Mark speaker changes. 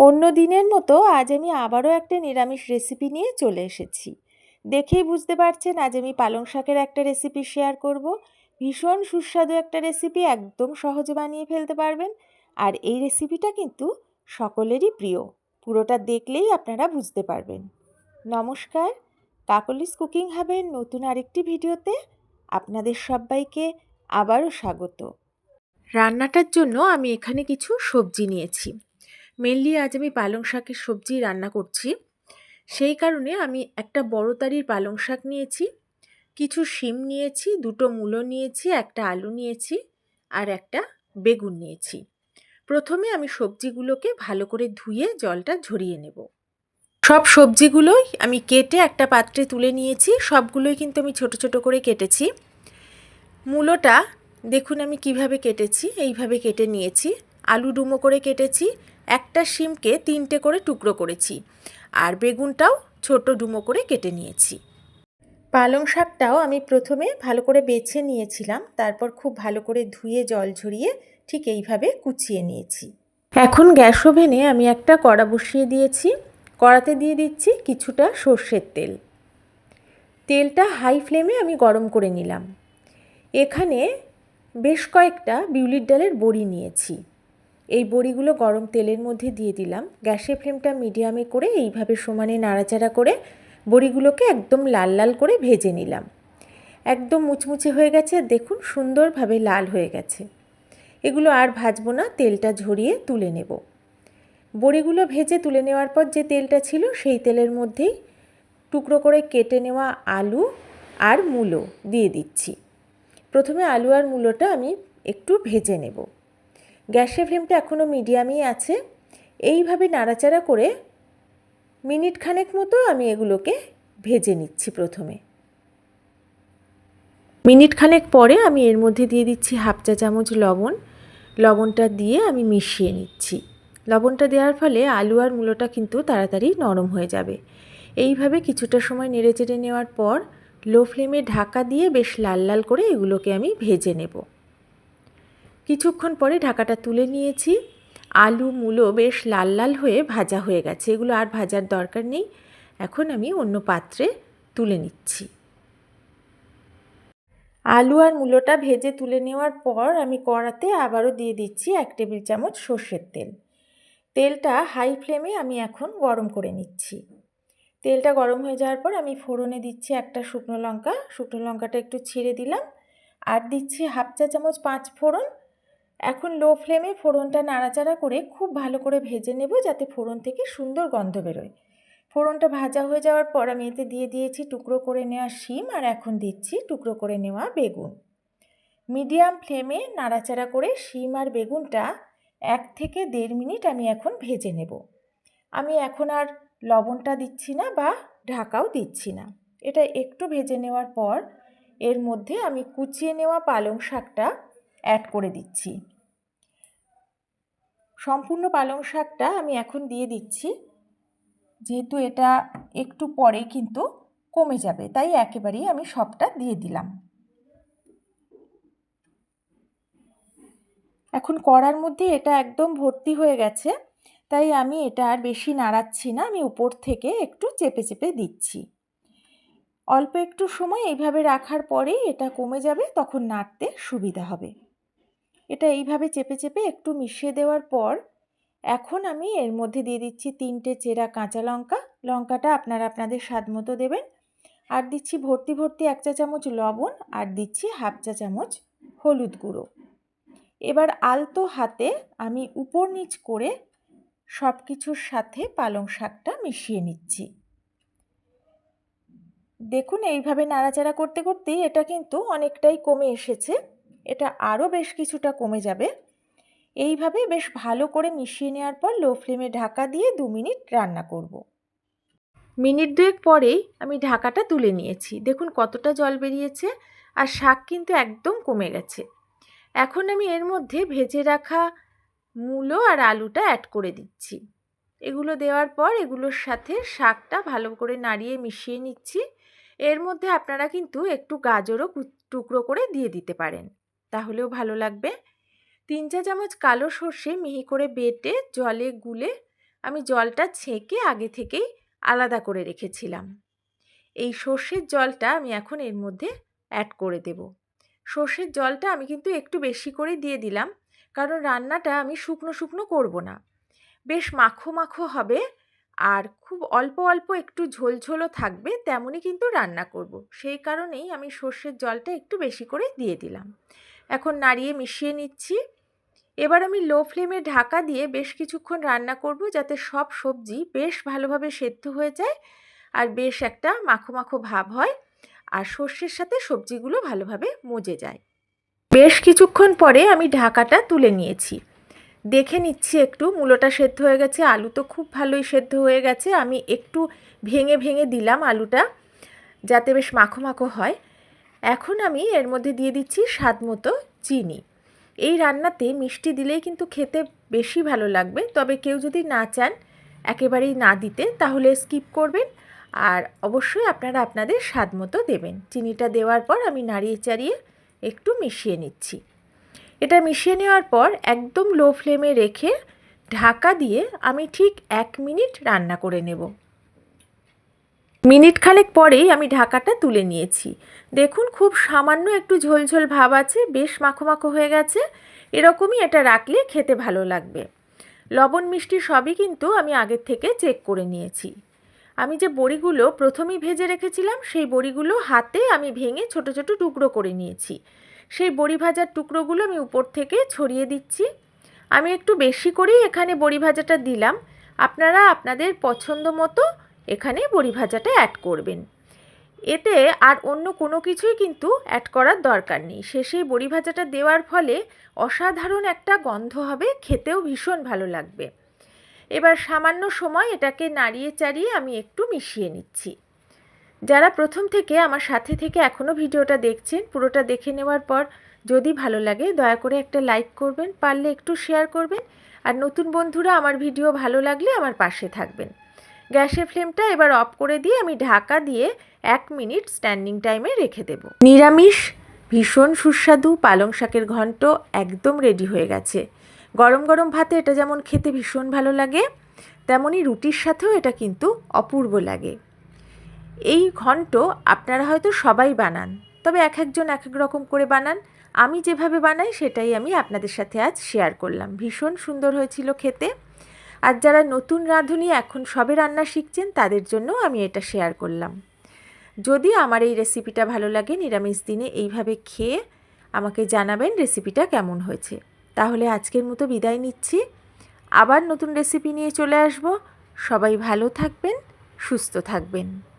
Speaker 1: অন্য দিনের মতো আজ আমি আবারও একটা নিরামিষ রেসিপি নিয়ে চলে এসেছি। দেখেই বুঝতে পারছেন আজ আমি পালং শাকের একটা রেসিপি শেয়ার করব। ভীষণ সুস্বাদু একটা রেসিপি একদম সহজে বানিয়ে ফেলতে পারবেন। আর এই রেসিপিটা কিন্তু সকলেরই প্রিয়। পুরোটা দেখলেই আপনারা বুঝতে পারবেন। নমস্কার, কাকলিস কুকিং হাবের নতুন আরেকটি ভিডিওতে আপনাদের সবাইকে আবারও স্বাগত। রান্নাটার জন্য আমি এখানে কিছু সবজি নিয়েছি। মেনলি আজ আমি পালং শাকের সবজি রান্না করছি। সেই কারণে আমি একটা বড় তারির পালং শাক নিয়েছি, কিছু শিম নিয়েছি, দুটো মূলো নিয়েছি, একটা আলু নিয়েছি আর একটা বেগুন নিয়েছি। প্রথমে আমি সবজিগুলোকে ভালো করে ধুয়ে জলটা ঝরিয়ে নেব। সব সবজিগুলোই আমি কেটে একটা পাত্রে তুলে নিয়েছি, সবগুলোই কিন্তু আমি ছোট ছোট করে কেটেছি। মূলোটা দেখুন আমি কীভাবে কেটেছি, এইভাবে কেটে নিয়েছি, আলু ডুমো করে কেটেছি একটা শিমকে তিনটে করে টুকরো করেছি আর বেগুনটাও ছোট ডুমো করে কেটে নিয়েছি। পালং শাকটাও আমি প্রথমে ভালো করে বেছে নিয়েছিলাম, তারপর খুব ভালো করে ধুয়ে জল ঝরিয়ে ঠিক এইভাবে কুচিয়ে নিয়েছি। এখন গ্যাস ওভেনে আমি একটা কড়া বসিয়ে দিয়েছি, কড়াতে দিয়ে দিচ্ছি কিছুটা সর্ষের তেল। তেলটা হাই ফ্লেমে আমি গরম করে নিলাম। এখানে বেশ কয়েকটা বিউলির ডালের বড়ি নিয়েছি। এই বড়িগুলো গরম তেলের মধ্যে দিয়ে দিলাম। গ্যাসের ফ্লেমটা মিডিয়ামে করে এইভাবে সমানে নাড়াচাড়া করে বড়িগুলোকে একদম লাল লাল করে ভেজে নিলাম। একদম মুচমুচে হয়ে গেছে, দেখুন সুন্দরভাবে লাল হয়ে গেছে। এগুলো আর ভাজবো না, তেলটা ঝরিয়ে তুলে নেব। বড়িগুলো ভেজে তুলে নেওয়ার পর যে তেলটা ছিল সেই তেলের মধ্যেই টুকরো করে কেটে নেওয়া আলু আর মূলো দিয়ে দিচ্ছি। প্রথমে আলু আর মূলোটা আমি একটু ভেজে নেব। গ্যাসের ফ্লেমটা এখনও মিডিয়ামই আছে। এইভাবে নাড়াচাড়া করে মিনিট খানেক মতো আমি এগুলোকে ভেজে নিচ্ছি প্রথমে। মিনিট খানেক পরে আমি এর মধ্যে দিয়ে দিচ্ছি হাফ চা চামচ লবণ। লবণটা দিয়ে আমি মিশিয়ে নিচ্ছি। লবণটা দেওয়ার ফলে আলু আর মূলোটা কিন্তু তাড়াতাড়ি নরম হয়ে যাবে। এইভাবে কিছুটা সময় নেড়ে চেড়ে নেওয়ার পর লো ফ্লেমে ঢাকা দিয়ে বেশ লাল লাল করে এগুলোকে আমি ভেজে নেব। কিছুক্ষণ পরে ঢাকাটা তুলে নিয়েছি। আলু, মূলো বেশ লাল লাল হয়ে ভাজা হয়ে গেছে। এগুলো আর ভাজার দরকার নেই। এখন আমি অন্য পাত্রে তুলে নিচ্ছি। আলু আর মূলোটা ভেজে তুলে নেওয়ার পর আমি কড়াতে আবারও দিয়ে দিচ্ছি এক টেবিল চামচ সর্ষের তেল। তেলটা হাই ফ্লেমে আমি এখন গরম করে নিচ্ছি। তেলটা গরম হয়ে যাওয়ার পর আমি ফোড়নে দিচ্ছি একটা শুকনো লঙ্কা। শুকনো লঙ্কাটা একটু ছিঁড়ে দিলাম। আর দিচ্ছি হাফ চা চামচ পাঁচ ফোড়ন এখন লো ফ্লেমে ফোড়নটা নাড়াচাড়া করে খুব ভালো করে ভেজে নেব যাতে ফোড়ন থেকে সুন্দর গন্ধ বেরোয়। ফোড়নটা ভাজা হয়ে যাওয়ার পর আমি এতে দিয়ে দিয়েছি টুকরো করে নেওয়া শিম আর এখন দিচ্ছি টুকরো করে নেওয়া বেগুন। মিডিয়াম ফ্লেমে নাড়াচাড়া করে শিম আর বেগুনটা এক থেকে দেড় মিনিট আমি এখন ভেজে নেব। আমি এখন আর লবণটা দিচ্ছি না বা ঢাকাও দিচ্ছি না। এটা একটু ভেজে নেওয়ার পর এর মধ্যে আমি কুচিয়ে নেওয়া পালং শাকটা অ্যাড করে দিচ্ছি। সম্পূর্ণ পালং শাকটা আমি এখন দিয়ে দিচ্ছি। যেহেতু এটা একটু পরে কিন্তু কমে যাবে, তাই একেবারেই আমি সবটা দিয়ে দিলাম। এখন কড়ার মধ্যে এটা একদম ভর্তি হয়ে গেছে, তাই আমি এটা আর বেশি নাড়াচ্ছি না, আমি উপর থেকে একটু চেপে চেপে দিচ্ছি। অল্প একটু সময় এইভাবে রাখার পরেই এটা কমে যাবে, তখন নাড়তে সুবিধা হবে। এটা এইভাবে চেপে চেপে একটু মিশিয়ে দেওয়ার পর এখন আমি এর মধ্যে দিয়ে দিচ্ছি তিনটে চেরা কাঁচা লঙ্কা। লঙ্কাটা আপনারা আপনাদের স্বাদ মতো দেবেন। আর দিচ্ছি ভর্তি ভর্তি এক চা চামচ লবণ আর দিচ্ছি হাফ চা চামচ হলুদ গুঁড়ো। এবার আলতো হাতে আমি উপর নিচ করে সব কিছুর সাথে পালং শাকটা মিশিয়ে নিচ্ছি। দেখুন এইভাবে নাড়াচাড়া করতে, করতেই এটা কিন্তু অনেকটাই কমে এসেছে। এটা আরও বেশ কিছুটা কমে যাবে। এইভাবে বেশ ভালো করে মিশিয়ে নেওয়ার পর লো ফ্লেমে ঢাকা দিয়ে দু মিনিট রান্না করব। মিনিট দুয়েক পরেই আমি ঢাকাটা তুলে নিয়েছি। দেখুন কতটা জল বেরিয়েছে আর শাক কিন্তু একদম কমে গেছে। এখন আমি এর মধ্যে ভেজে রাখা মূলো আর আলুটা অ্যাড করে দিচ্ছি। এগুলো দেওয়ার পর এগুলোর সাথে শাকটা ভালো করে নাড়িয়ে মিশিয়ে নিচ্ছি। এর মধ্যে আপনারা কিন্তু একটু গাজরও টুকরো করে দিয়ে দিতে পারেন। তাহলেও ভালো লাগবে। তিন চা চামচ কালো সর্ষে মিহি করে বেটে জলে গুলে আমি জলটা ছেঁকে আগে থেকেই আলাদা করে রেখেছিলাম। এই সর্ষের জলটা আমি এখন এর মধ্যে অ্যাড করে দেব। সর্ষের জলটা আমি কিন্তু একটু বেশি করে দিয়ে দিলাম, কারণ রান্নাটা আমি শুকনো শুকনো করব না। বেশ মাখো মাখো হবে আর খুব অল্প অল্প একটু ঝোলঝোলও থাকবে, তেমনই কিন্তু রান্না করব। সেই কারণেই আমি সর্ষের জলটা একটু বেশি করে দিয়ে দিলাম। এখন নাড়িয়ে মিশিয়ে নিচ্ছি। এবার আমি লো ফ্লেমে ঢাকা দিয়ে বেশ কিছুক্ষণ রান্না করব যাতে সব সবজি বেশ ভালোভাবে সেদ্ধ হয়ে যায় আর বেশ একটা মাখো মাখো ভাব হয় আর সর্ষের সাথে সবজিগুলো ভালোভাবে মজে যায়। বেশ কিছুক্ষণ পরে আমি ঢাকাটা তুলে নিয়েছি। দেখে নিচ্ছি একটু, মূলোটা সেদ্ধ হয়ে গেছে, আলু তো খুব ভালোই সেদ্ধ হয়ে গেছে। আমি একটু ভেঙে ভেঙে দিলাম আলুটা, যাতে বেশ মাখো মাখো হয়। এখন আমি এর মধ্যে দিয়ে দিচ্ছি স্বাদ মতো চিনি। এই রান্নাতে মিষ্টি দিলেই কিন্তু খেতে বেশি ভালো লাগবে। তবে কেউ যদি না চান একেবারেই না দিতে, তাহলে স্কিপ করবেন আর অবশ্যই আপনারা আপনাদের স্বাদ মতো দেবেন। চিনিটা দেওয়ার পর আমি নাড়িয়ে চাড়িয়ে একটু মিশিয়ে নিচ্ছি। এটা মিশিয়ে নেওয়ার পর একদম লো ফ্লেমে রেখে ঢাকা দিয়ে আমি ঠিক এক মিনিট রান্না করে নেব। মিনিট খানেক পরেই আমি ঢাকাটা তুলে নিয়েছি। দেখুন, খুব সামান্য একটু ঝোলঝোল ভাব আছে, বেশ মাখো মাখো হয়ে গেছে। এরকমই এটা রাখলে খেতে ভালো লাগবে। লবণ, মিষ্টি সবই কিন্তু আমি আগের থেকে চেক করে নিয়েছি। আমি যে বড়িগুলো প্রথমেই ভেজে রেখেছিলাম, সেই বড়িগুলো হাতে আমি ভেঙে ছোট ছোট টুকরো করে নিয়েছি। সেই বড়ি ভাজার টুকরোগুলো আমি উপর থেকে ছড়িয়ে দিচ্ছি। আমি একটু বেশি করেই এখানে বড়ি ভাজাটা দিলাম। আপনারা আপনাদের পছন্দ মতো এখানে বড়ি ভাজাটা অ্যাড করবেন। এতে আর অন্য কোনো কিছুই কিন্তু অ্যাড করার দরকার নেই। শেষেই বড়ি ভাজাটা দেওয়ার ফলে অসাধারণ একটা গন্ধ হবে, খেতেও ভীষণ ভালো লাগবে। এবার সামান্য সময় এটাকে নাড়িয়ে চাড়িয়ে আমি একটু মিশিয়ে নিচ্ছি। যারা প্রথম থেকে আমার সাথে থেকে এখনও ভিডিওটা দেখছেন, পুরোটা দেখে নেওয়ার পর যদি ভালো লাগে দয়া করে একটা লাইক করবেন, পারলে একটু শেয়ার করবেন। আর নতুন বন্ধুরা আমার ভিডিও ভালো লাগলে আমার পাশে থাকবেন। গ্যাসের ফ্লেমটা এবার অফ করে দিয়ে আমি ঢাকা দিয়ে এক মিনিট স্ট্যান্ডিং টাইমে রেখে দেব। নিরামিষ, ভীষণ সুস্বাদু পালং শাকের ঘন্ট একদম রেডি হয়ে গেছে। গরম গরম ভাতে এটা যেমন খেতে ভীষণ ভালো লাগে তেমনই রুটির সাথেও এটা কিন্তু অপূর্ব লাগে। এই ঘন্ট আপনারা হয়তো সবাই বানান, তবে এক একজন এক এক রকম করে বানান। আমি যেভাবে বানাই সেটাই আমি আপনাদের সাথে আজ শেয়ার করলাম। ভীষণ সুন্দর হয়েছিল খেতে। আর যারা নতুন রাঁধুনি এখন সবে রান্না শিখছেন, তাদের জন্য আমি এটা শেয়ার করলাম। যদি আমার এই রেসিপিটা ভালো লাগে, নিরামিষ দিনে এইভাবে খেয়ে আমাকে জানাবেন রেসিপিটা কেমন হয়েছে। তাহলে আজকের মতো বিদায় নিচ্ছি। আবার নতুন রেসিপি নিয়ে চলে আসব। সবাই ভালো থাকবেন, সুস্থ থাকবেন।